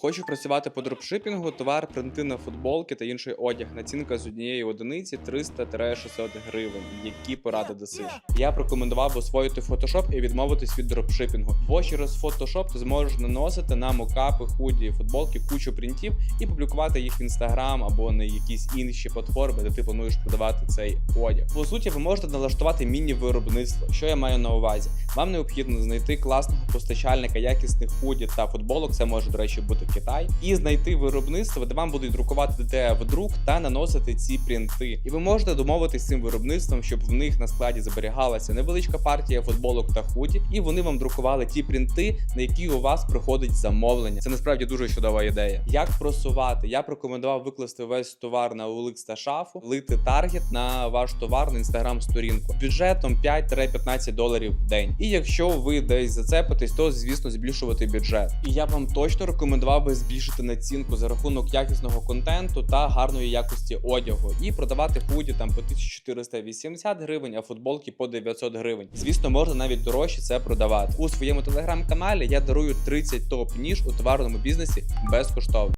Хочу працювати по дропшипінгу, товар, принти на футболки та інший одяг. Націнка з однієї одиниці 300-600 гривень. Які поради дасиш? Я рекомендував освоїти Photoshop і відмовитись від дропшипінгу. Бо через Photoshop ти зможеш наносити на мокапи, худі, футболки кучу принтів і публікувати їх в Instagram або на якісь інші платформи, де ти плануєш продавати цей одяг. По суті, ви можете налаштувати міні-виробництво. Що я маю на увазі? Вам необхідно знайти класного постачальника якісних худі та футболок. Це може, до речі, бути Китай, і знайти виробництво, де вам будуть друкувати ДТФ друк та наносити ці принти. І ви можете домовитись цим виробництвом, щоб в них на складі зберігалася невеличка партія футболок та худі, і вони вам друкували ті принти, на які у вас приходить замовлення. Це насправді дуже чудова ідея. Як просувати? Я б рекомендував викласти весь товар на OLX та шафу, влити таргет на ваш товар на інстаграм сторінку бюджетом 5-15 доларів в день. І якщо ви десь зацепитесь, то звісно збільшувати бюджет. І я вам точно рекомендував би збільшити націнку за рахунок якісного контенту та гарної якості одягу і продавати худі там по 1480 гривень, а футболки по 900 гривень. Звісно, можна навіть дорожче це продавати. У своєму телеграм-каналі я дарую 30 топ ніж у товарному бізнесі безкоштовно.